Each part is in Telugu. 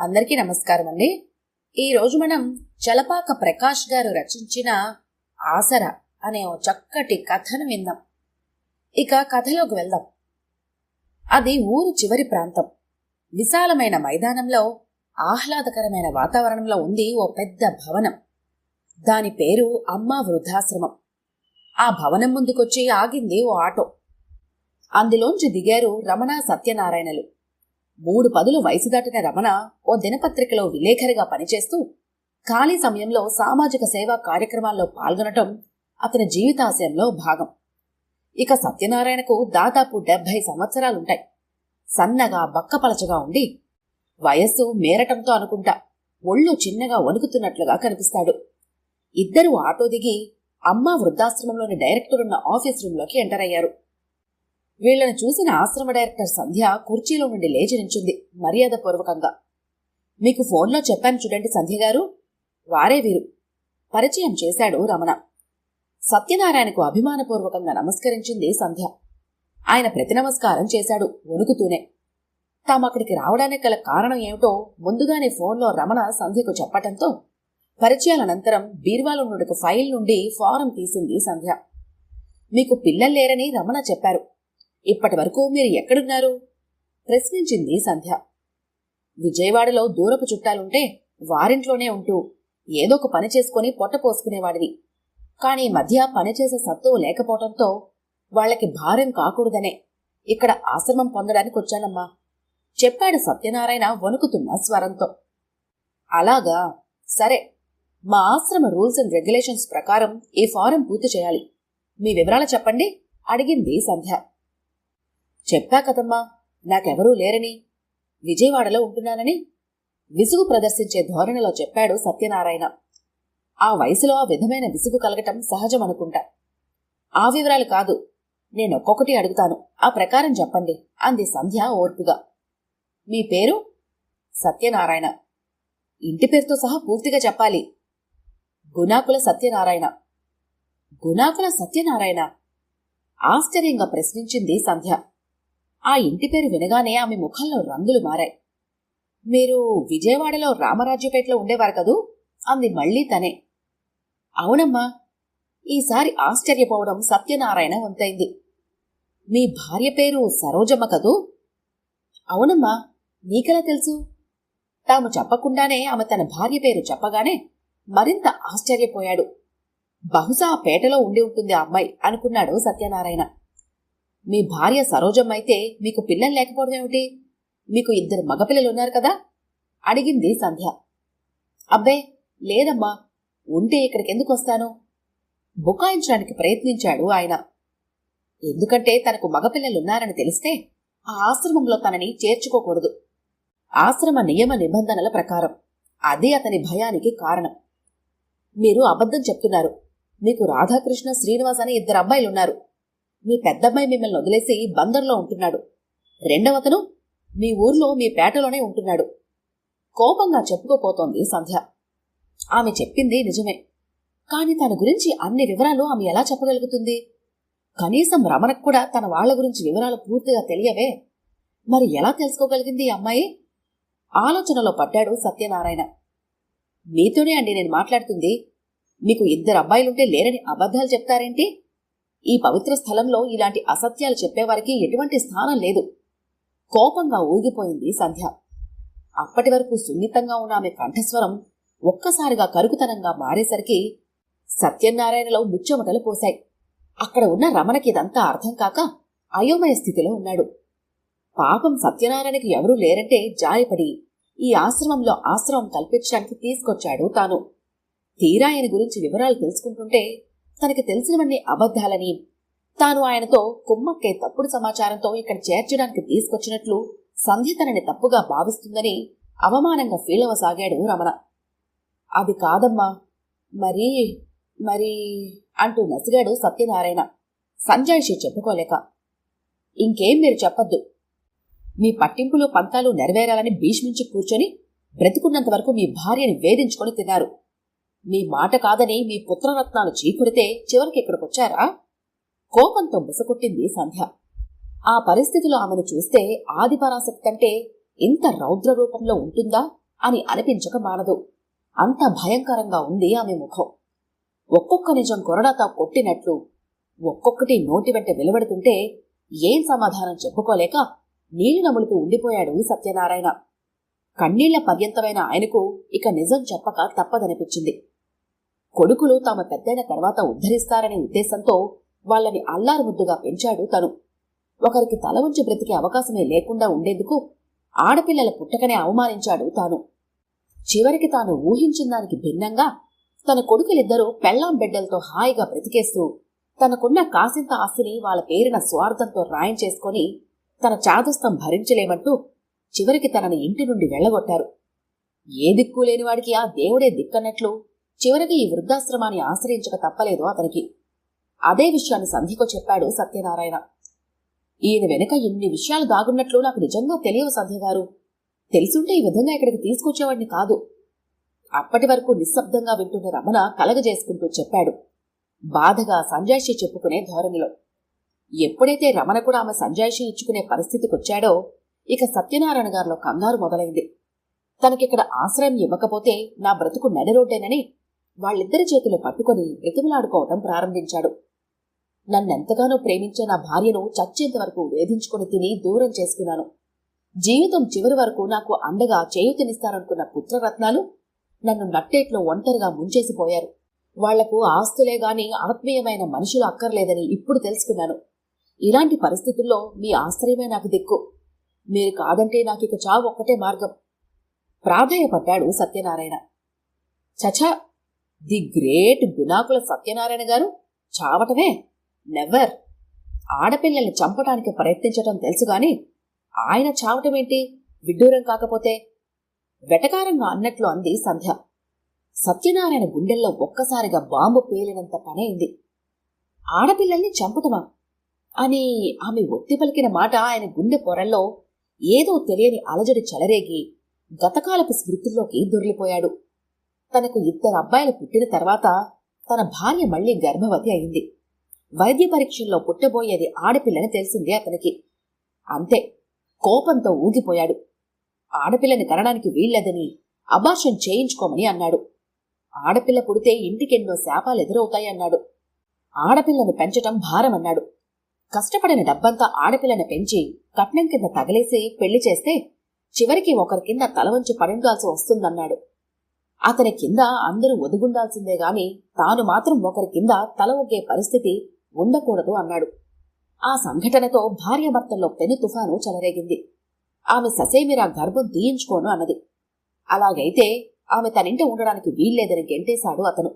అందరికీ నమస్కారం అండి. ఈరోజు మనం చలపాక ప్రకాష్ గారు రచించిన ఆసర అనే ఓ చక్కటి కథను విందాం. ఇక కథలోకి వెళ్దాం. అది ఊరు చివరి ప్రాంతం. విశాలమైన మైదానంలో ఆహ్లాదకరమైన వాతావరణంలో ఉంది ఓ పెద్ద భవనం. దాని పేరు అమ్మా వృద్ధాశ్రమం. ఆ భవనం ముందుకొచ్చి ఆగింది ఓ ఆటో. అందులోంచి దిగారు రమణ సత్యనారాయణలు. మూడు పదులు వయసు దాటిన రమణ ఓ దినపత్రికలో విలేఖరిగా పనిచేస్తూ ఖాళీ సమయంలో సామాజిక సేవా కార్యక్రమాల్లో పాల్గొనటం అతని జీవితాశయంలో భాగం. ఇక సత్యనారాయణకు దాదాపు డెబ్బై సంవత్సరాలుంటాయి. సన్నగా బక్కపలచగా ఉండి వయస్సు మేరటంతో అనుకుంటా ఒళ్ళు చిన్నగా వణుకుతున్నట్లుగా కనిపిస్తాడు. ఇద్దరు ఆటో దిగి అమ్మ వృద్ధాశ్రమంలోని డైరెక్టర్ ఉన్న ఆఫీస్ రూంలోకి ఎంటర్ అయ్యారు. వీళ్ళను చూసిన ఆశ్రమ డైరెక్టర్ సంధ్య కుర్చీలో నుండి లేచి నించుంది మర్యాదపూర్వకంగా. మీకు ఫోన్లో చెప్పాను చూడండి సంధ్య గారు. వారే వీరు. పరిచయం చేశాడు రమణ. సత్యనారాయణకు అభిమానపూర్వకంగా నమస్కరించింది సంధ్య. ఆయన ప్రతి నమస్కారం చేశాడు వణుకుతూనే. తామక్కడికి రావడానికి గల కారణం ఏమిటో ముందుగానే ఫోన్లో రమణ సంధ్యకు చెప్పటంతో పరిచయాల అనంతరం బీర్వాలో నుండి ఒక ఫైల్ నుండి ఫారం తీసింది సంధ్య. మీకు పిల్లలు లేరని రమణ చెప్పారు. ఇప్పటి వరకు మీరు ఎక్కడున్నారు? ప్రశ్నించింది సంధ్య. విజయవాడలో దూరపు చుట్టాలుంటే వారింట్లోనే ఉంటూ ఏదో ఒక పని చేసుకుని పొట్ట పోసుకునేవాడిని కానీ మధ్య పనిచేసే సత్తువు లేకపోవడంతో వాళ్ళకి భారం కాకూడదనే ఇక్కడ ఆశ్రమం పొందడానికి వచ్చానమ్మా. చెప్పాడు సత్యనారాయణ వణుకుతున్న స్వరంతో. అలాగా సరే. మా ఆశ్రమ రూల్స్ అండ్ రెగ్యులేషన్స్ ప్రకారం ఈ ఫారం పూర్తి చేయాలి. మీ వివరాలు చెప్పండి అడిగింది సంధ్య. చెప్పా కదమ్మా నాకెవరూ లేరని. విజయవాడలో ఉంటున్నానని విసుగు ప్రదర్శించే ధోరణిలో చెప్పాడు సత్యనారాయణ. ఆ వయసులో ఆ విధమైన విసుగు కలగటం సహజం అనుకుంటా. ఆ వివరాలు కాదు నేను ఒక్కొక్కటి అడుగుతాను. ఆ ప్రకారం చెప్పండి అంది సంధ్య ఓర్పుగా. మీ పేరు? సత్యనారాయణ. ఇంటి పేరుతో సహా పూర్తిగా చెప్పాలి. గుణాకుల సత్యనారాయణ. గుణాకుల సత్యనారాయణ? ఆశ్చర్యంగా ప్రశ్నించింది సంధ్య. ఆ ఇంటి పేరు వినగానే ఆమె ముఖంలో రంగులు మారాయి. మీరు విజయవాడలో రామరాజ్యపేటలో ఉండేవారు కదూ? అంది మళ్ళీ తనే. అవునమ్మా. ఈసారి ఆశ్చర్యపోవడం సత్యనారాయణ వంతైంది. మీ భార్య పేరు సరోజమ్మ కదూ? అవునమ్మా. నీకెలా తెలుసు? తాము చెప్పకుండానే ఆమె తన భార్య పేరు చెప్పగానే మరింత ఆశ్చర్యపోయాడు. బహుశా ఆ పేటలో ఉండి ఉంటుంది ఆ అమ్మాయి అనుకున్నాడు సత్యనారాయణ. మీ భార్య సరోజమ్మైతే అయితే మీకు పిల్లలు లేకపోవడం ఏమిటి? మీకు ఇద్దరు మగపిల్లలు ఉన్నారు కదా? అడిగింది సంధ్య. అబ్బే లేదమ్మా ఉంటే ఇక్కడికి ఎందుకు వస్తాను? బుకాయించడానికి ప్రయత్నించాడు ఆయన. ఎందుకంటే తనకు మగపిల్లలున్నారని తెలిస్తే ఆ ఆశ్రమంలో తనని చేర్చుకోకూడదు. ఆశ్రమ నియమ నిబంధనల ప్రకారం అది అతని భయానికి కారణం. మీరు అబద్ధం చెప్తున్నారు. మీకు రాధాకృష్ణ శ్రీనివాస్ అనే ఇద్దరు అబ్బాయిలున్నారు మీ పెద్దమ్మాయి మిమ్మల్ని వదిలేసి బందర్లో ఉంటున్నాడు. రెండవతను మీ ఊర్లో మీ పేటలోనే ఉంటున్నాడు. కోపంగా చెప్పుకోపోతోంది సంధ్య. ఆమె చెప్పింది నిజమే. కాని తన గురించి అన్ని వివరాలు ఆమె ఎలా చెప్పగలుగుతుంది? కనీసం రమణకు కూడా తన వాళ్ళ గురించి వివరాలు పూర్తిగా తెలియవే. మరి ఎలా తెలుసుకోగలిగింది ఈ అమ్మాయి? ఆలోచనలో పడ్డాడు సత్యనారాయణ. మీతోనే అండి నేను మాట్లాడుతుంది. మీకు ఇద్దరు అబ్బాయిలుంటే లేరని అబద్ధాలు చెప్తారేంటి? ఈ పవిత్ర స్థలంలో ఇలాంటి అసత్యాలు చెప్పేవారికి ఎటువంటి స్థానం లేదు. కోపంగా ఊగిపోయింది సంధ్య. అప్పటి వరకు సున్నితంగా ఉన్న ఆమె కంఠస్వరం ఒక్కసారిగా కరుకుతనంగా మారేసరికి సత్యనారాయణలో ముచ్చమటలు పోశాయి. అక్కడ ఉన్న రమణకి ఇదంతా అర్థం కాక అయోమయ స్థితిలో ఉన్నాడు. పాపం సత్యనారాయణకి ఎవరూ లేరంటే జాలిపడి ఈ ఆశ్రమంలో ఆశ్రమం కల్పించడానికి తీసుకొచ్చాడు తాను. తీరా ఆయన గురించి వివరాలు తెలుసుకుంటుంటే తనకి తెలిసినవన్నీ అబద్ధాలని. తాను ఆయనతో కుమ్మక్కే తప్పుడు సమాచారంతో ఇక్కడ చేర్చడానికి తీసుకొచ్చినట్లు సంధ్య తనని తప్పుగా భావిస్తుందని అవమానంగా ఫీల్ అవ్వసాగాడు రమణ. అది కాదమ్మా మరి మరి అంటూ నసిగాడు సత్యనారాయణ. సంజాయిషి చెప్పుకోలేక ఇంకేం మీరు చెప్పొద్దు. మీ పట్టింపులు పంతాలు నెరవేరాలని భీష్మించి కూర్చొని బ్రతికున్నంత వరకు మీ భార్యని వేధించుకొని తిన్నారు. మీ మాట కాదని మీ పుత్రరత్నాలు చీకుడితే చివరికి ఇక్కడికొచ్చారా? కోపంతో బుసకొట్టింది సంధ్య. ఆ పరిస్థితిలో ఆమెను చూస్తే ఆదిపరాశక్తి కంటే ఇంత రౌద్ర రూపంలో ఉంటుందా అని అనిపించక మానదు. అంత భయంకరంగా ఉంది ఆమె ముఖం. ఒక్కొక్క నిజం కొరడాతో కొట్టినట్లు ఒక్కొక్కటి నోటి వెంట వెలువడుతుంటే ఏం సమాధానం చెప్పుకోలేక నీళ్ళు నములుతూ ఉండిపోయాడు సత్యనారాయణ. కన్నీళ్ళ పర్యంతమైన ఆయనకు ఇక నిజం చెప్పక తప్పదనిపించింది. కొడుకులు తమ పెద్దైన తర్వాత ఉద్ధరిస్తారనే ఉద్దేశంతో వాళ్ళని అల్లారు ముద్దుగా పెంచాడు తను. ఒకరికి తల ఉంచి బ్రతికే అవకాశమే లేకుండా ఉండేందుకు ఆడపిల్లల పుట్టకనే అవమానించాడు తాను. చివరికి తాను ఊహించిన దానికి భిన్నంగా తన కొడుకులిద్దరూ పెళ్ళాం బిడ్డలతో హాయిగా బ్రతికేస్తూ తనకున్న కాసింత ఆస్తిని వాళ్ళ పేరిన స్వార్థంతో రాయం చేసుకొని తన చాదుస్తం భరించలేమంటూ చివరికి తనని ఇంటి నుండి వెళ్ళగొట్టారు. ఏ దిక్కు లేనివాడికి ఆ దేవుడే దిక్కన్నట్లు చివరికి ఈ వృద్ధాశ్రమాన్ని ఆశ్రయించక తప్పలేదు అతనికి. అదే విషయాన్ని సంధికో చెప్పాడు సత్యనారాయణ. ఈయన వెనుక ఇన్ని విషయాలు దాగున్నట్లు నాకు నిజంగా తెలియవు సంధ్య గారు. తెలుసుంటే ఈ విధంగా ఇక్కడికి తీసుకొచ్చేవాడిని కాదు. అప్పటి వరకు నిశ్శబ్దంగా వింటున్న రమణ కలగజేసుకుంటూ చెప్పాడు. బాధగా సంజాయిషి చెప్పుకునే ధోరణిలో. ఎప్పుడైతే రమణ కూడా ఆమె సంజాయిషి ఇచ్చుకునే పరిస్థితికొచ్చాడో ఇక సత్యనారాయణ గారిలో కంగారు మొదలైంది. తనకిక్కడ ఆశ్రయం ఇవ్వకపోతే నా బ్రతుకు నడిరోడ్డేనని వాళ్ళిద్దరి చేతులు పట్టుకొని బ్రతిమలాడుకోవటం ప్రారంభించాడు. నన్నెంతగానో ప్రేమించే నా భార్యను చచ్చేంత వరకు వేధించుకుని తిని దూరం చేసుకున్నాను. జీవితం చివరి వరకు నాకు అండగా చేయుతనిస్తారనుకున్న పుత్రరత్నాలు నన్ను నట్టేట్లో ఒంటరిగా ముంచేసిపోయారు. వాళ్ళకు ఆస్తులే గాని ఆత్మీయమైన మనుషులు అక్కర్లేదని ఇప్పుడు తెలుసుకున్నాను. ఇలాంటి పరిస్థితుల్లో మీ ఆశ్చర్యమే నాకు దిక్కు. మీరు కాదంటే నాకిక చావు ఒక్కటే మార్గం. ప్రాధాయపడ్డాడు సత్యనారాయణ. చచా ది గ్రేట్ గుణాకుల సత్యనారాయణ గారు చావటమే. నెవర్ ఆడపిల్లల్ని చంపటానికి ప్రయత్నించటం తెలుసు గాని ఆయన చావటమేంటి? విడ్డూరం కాకపోతే వెటకారంగా అన్నట్లు అంది సంధ్య. సత్యనారాయణ గుండెల్లో ఒక్కసారిగా బాంబు పేలినంత పనైంది. ఆడపిల్లల్ని చంపటమా? అని ఆమె ఒత్తి పలికిన మాట ఆయన గుండె పొరల్లో ఏదో తెలియని అలజడి చెలరేగి గతకాలపు స్మృతుల్లోకి దొరిలిపోయాడు తనకు ఇద్దరు అబ్బాయిలు పుట్టిన తర్వాత తన భార్య మళ్ళీ గర్భవతి అయింది. వైద్య పరీక్షల్లో పుట్టబోయేది ఆడపిల్లని తెలిసింది అతనికి. అంతే కోపంతో ఊగిపోయాడు. ఆడపిల్లని కనడానికి వీల్లేదని అబార్షన్ చేయించుకోమని అన్నాడు. ఆడపిల్ల పుడితే ఇంటికెన్నో శాపాలు ఎదురవుతాయన్నాడు ఆడపిల్లను పెంచటం భారమన్నాడు కష్టపడిన డబ్బంతా ఆడపిల్లని పెంచి కట్నం కింద తగలేసి పెళ్ళి చేస్తే చివరికి ఒకరి కింద తల వంచి వస్తుందన్నాడు. అతని కింద అందరూ ఒదుగుండాల్సిందే గాని తాను మాత్రం ఒకరి కింద తల ఒకే పరిస్థితి ఉండకూడదు అన్నాడు. ఆ సంఘటనతో భార్యాభర్తల్లో పెను తుఫాను చెలరేగింది. ఆమె ససేమిరా గర్భం తీయించుకోను అన్నది. అలాగైతే ఆమె తనింట ఉండడానికి వీల్లేదని గెంటేశాడు అతను.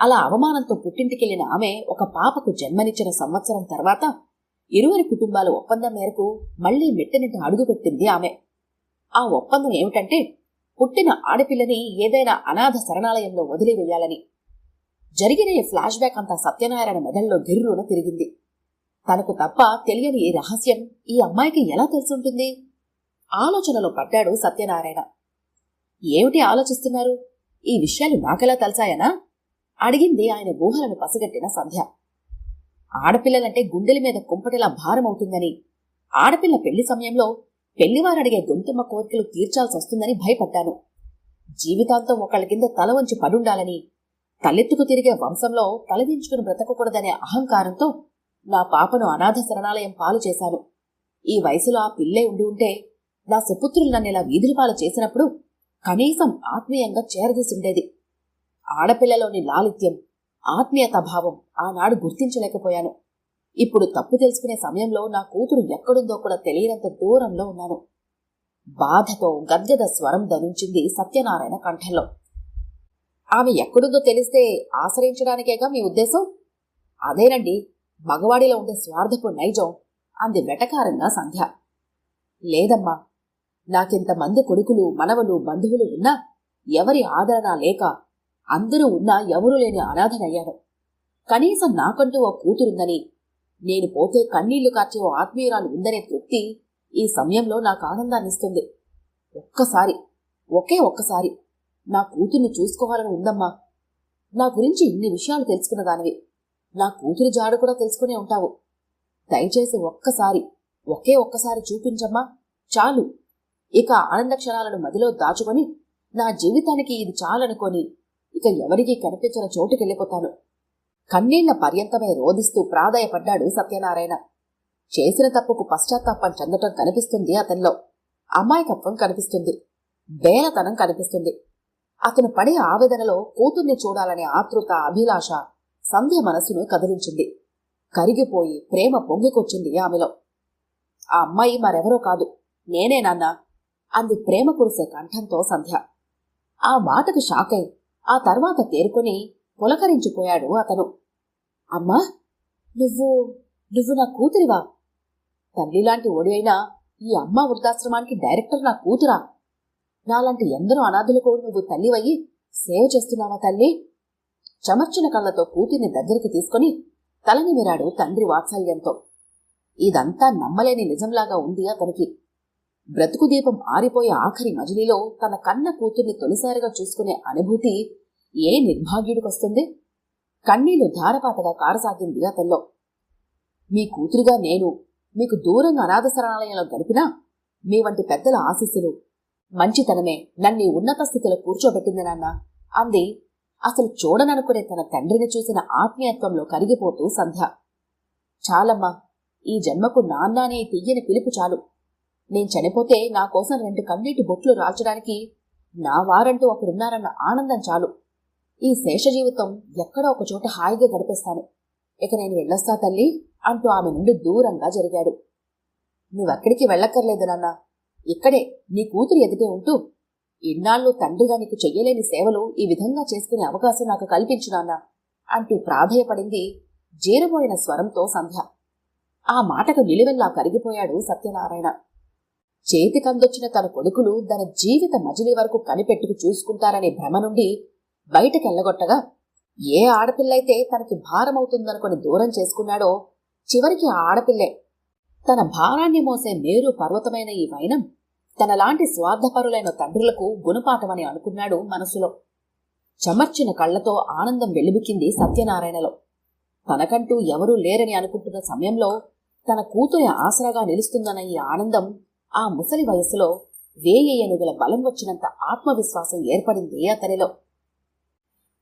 అలా అవమానంతో పుట్టింటికెళ్ళిన ఆమె ఒక పాపకు జన్మనిచ్చిన సంవత్సరం తర్వాత ఇరువురి కుటుంబాల ఒప్పందం మేరకు మళ్ళీ మెట్టనింట అడుగుపెట్టింది ఆమె. ఆ ఒప్పందం ఏమిటంటే పుట్టిన ఆడపిల్లని ఏదైనా అనాథ శరణాలయంలో వదిలివేయాలని. జరిగిన ఈ ఫ్లాష్ బ్యాక్ అంతా సత్యనారాయణ మెదల్లో గిర్రున తిరిగింది. తనకు తప్ప తెలియని ఈ రహస్యం ఈ అమ్మాయికి ఎలా తెలుసుంటుంది? ఆలోచనలో పడ్డాడు సత్యనారాయణ. ఏమిటి ఆలోచిస్తున్నారు? ఈ విషయాలు నాకెలా తెలుసాయనా? అడిగింది ఆయన ఊహలను పసిగట్టిన సంధ్య. ఆడపిల్లలంటే గుండెల మీద కుంపటిలా భారమవుతుందని. ఆడపిల్ల పెళ్ళి సమయంలో పెళ్ళివారడిగే గొంతుమ్మ కోరికలు తీర్చాల్సి వస్తుందని భయపడ్డాను. జీవితాంతం ఒకళ్ళ కింద తల వంచి పడుండాలని తలెత్తుకు తిరిగే వంశంలో తలదించుకుని బ్రతకకూడదనే అహంకారంతో నా పాపను అనాథ శరణాలయం పాలు చేశాను. ఈ వయసులో ఆ పిల్లే ఉండి ఉంటే నా సుపుత్రులు నన్ను ఇలా వీధుల పాలు చేసినప్పుడు కనీసం ఆత్మీయంగా చేరదీసుండేది. ఆడపిల్లలోని లాలిత్యం ఆత్మీయత భావం ఆనాడు గుర్తించలేకపోయాను. ఇప్పుడు తప్పు తెలుసుకునే సమయంలో నా కూతురు ఎక్కడుందో కూడా తెలియనంత దూరంలో ఉన్నాను. బాధతో గద్గద స్వరం ధనించింది సత్యనారాయణ కంఠంలో. ఆమె ఎక్కడుందో తెలిస్తే ఆశ్రయించడానికేగా మీ ఉద్దేశం? అదేనండి మగవాడిలో ఉండే స్వార్థపు నైజం అంది వెటకారంగా సంధ్య. లేదమ్మా నాకింతమంది కొడుకులు మనవలు బంధువులు ఉన్నా ఎవరి ఆదరణ లేక అందరూ ఉన్నా ఎవరూ లేని అనాథనయ్యాను. కనీసం నాకంటూ ఓ కూతురుందని నేను పోతే కన్నీళ్ళు కార్చే ఆత్మీయురాలు ఉందనే తృప్తి ఈ సమయంలో నాకు ఆనందాన్నిస్తుంది ఒక్కసారి ఒకే ఒక్కసారి నా కూతుర్ని చూసుకోవాలని ఉందమ్మా. నా గురించి ఇన్ని విషయాలు తెలుసుకున్న దానివి. నా కూతురి జాడు కూడా తెలుసుకునే ఉంటావు. దయచేసి ఒక్కసారి ఒకే ఒక్కసారి చూపించమ్మా. చాలు. ఇక ఆనంద క్షణాలను మదిలో దాచుకొని నా జీవితానికి ఇది చాలనుకొని ఇక ఎవరికీ కనిపించిన చోటుకెళ్ళిపోతాను. కన్నీళ్ళ పర్యంతమే రోధిస్తూ ప్రాధాయపడ్డాడు సత్యనారాయణ. చేసిన తప్పుకు పశ్చాత్తాపం చెందటం కనిపిస్తుంది అతనిలో. అమాయకత్వం కనిపిస్తుంది. బేలతనం కనిపిస్తుంది. అతను పడే ఆవేదనలో కూతుర్ని చూడాలనే ఆతృత అభిలాష సంధ్య మనస్సును కదిలించింది. కరిగిపోయి ప్రేమ పొంగికొచ్చింది ఆమెలో. ఆ అమ్మాయి మరెవరో కాదు. నేనే నాన్న అంది ప్రేమ కురిసే కంఠంతో సంధ్య. ఆ మాటకు షాకై ఆ తర్వాత తేరుకొని పులకరించిపోయాడు అతను. అమ్మా నువ్వు నువ్వు నా కూతురివా? తల్లిలాంటి ఓడి అయినా ఈ అమ్మ వృద్ధాశ్రమానికి డైరెక్టర్ నా కూతురా? నాలాంటి ఎందరో అనాథులకు నువ్వు తల్లివయ్యి సేవ చేస్తున్నావా తల్లి? చమర్చిన కళ్ళతో కూతుర్ని దగ్గరికి తీసుకుని తలనిమిరాడు తండ్రి వాత్సల్యంతో. ఇదంతా నమ్మలేని నిజంలాగా ఉంది అతనికి. బ్రతుకు దీపం ఆరిపోయే ఆఖరి మజిలీలో తన కన్న కూతుర్ని తొలిసారిగా చూసుకునే అనుభూతి ఏ నిర్భాగ్యుడికొస్తుంది కన్నీళ్ళు ధారపాతగా కారసాగింది అతల్లో మీ కూతురుగా నేను మీకు దూరంగా అనాథ శరణాలయంలో గడిపినా మీ వంటి పెద్దల ఆశీస్సులు మంచితనమే నన్ను ఉన్నత స్థితిలో కూర్చోబెట్టింది నాన్న అంది. అసలు చూడననుకునే తన తండ్రిని చూసిన ఆత్మీయత్వంలో కరిగిపోతూ సంధ్య. చాలమ్మా ఈ జన్మకు నాన్న అనే తీయని పిలుపు చాలు. నేను చనిపోతే నా కోసం రెండు కన్నీటి బొట్లు రాల్చడానికి నా వారంటూ ఒకరున్నారన్న ఆనందం చాలు. ఈ శేష జీవితం ఎక్కడో ఒకచోట హాయిగా గడిపేస్తాను. ఇక నేను వెళ్ళొస్తా తల్లి అంటూ ఆమె నుండి దూరంగా జరిగాడు. నువ్వెక్కడికి వెళ్ళక్కర్లేదు నాన్న. ఇక్కడే నీ కూతురు ఎదుటే ఉంటూ ఇన్నాళ్ళు తండ్రిగా నీకు చెయ్యలేని సేవలు ఈ విధంగా చేసుకునే అవకాశం నాకు కల్పించు నాన్న అంటూ ప్రాధేయపడింది జీరబోయిన స్వరంతో సంధ్య. ఆ మాటకు నిలువెల్లా కరిగిపోయాడు సత్యనారాయణ. చేతికందొచ్చిన తన కొడుకులు తన జీవిత మజిలీ వరకు కనిపెట్టుకు చూసుకుంటారనే భ్రమ నుండి బయటకెళ్ళగొట్టగా ఏ ఆడపిల్లైతే తనకి భారమవుతుందనుకుని దూరం చేసుకున్నాడో చివరికి ఆ ఆడపిల్లే తన భారాన్ని మోసే మేరు పర్వతమైన ఈ వైనం తనలాంటి స్వార్థపరులైన తండ్రులకు గుణపాఠమని అనుకున్నాడు మనసులో. చెమర్చిన కళ్ళతో ఆనందం వెలిబికింది సత్యనారాయణలో. తనకంటూ ఎవరూ లేరని అనుకుంటున్న సమయంలో తన కూతురి ఆసరాగా నిలుస్తుందన్న ఈ ఆనందం ఆ ముసలి వయస్సులో వేయి ఏనుగుల బలం వచ్చినంత ఆత్మవిశ్వాసం ఏర్పడింది అతనిలో.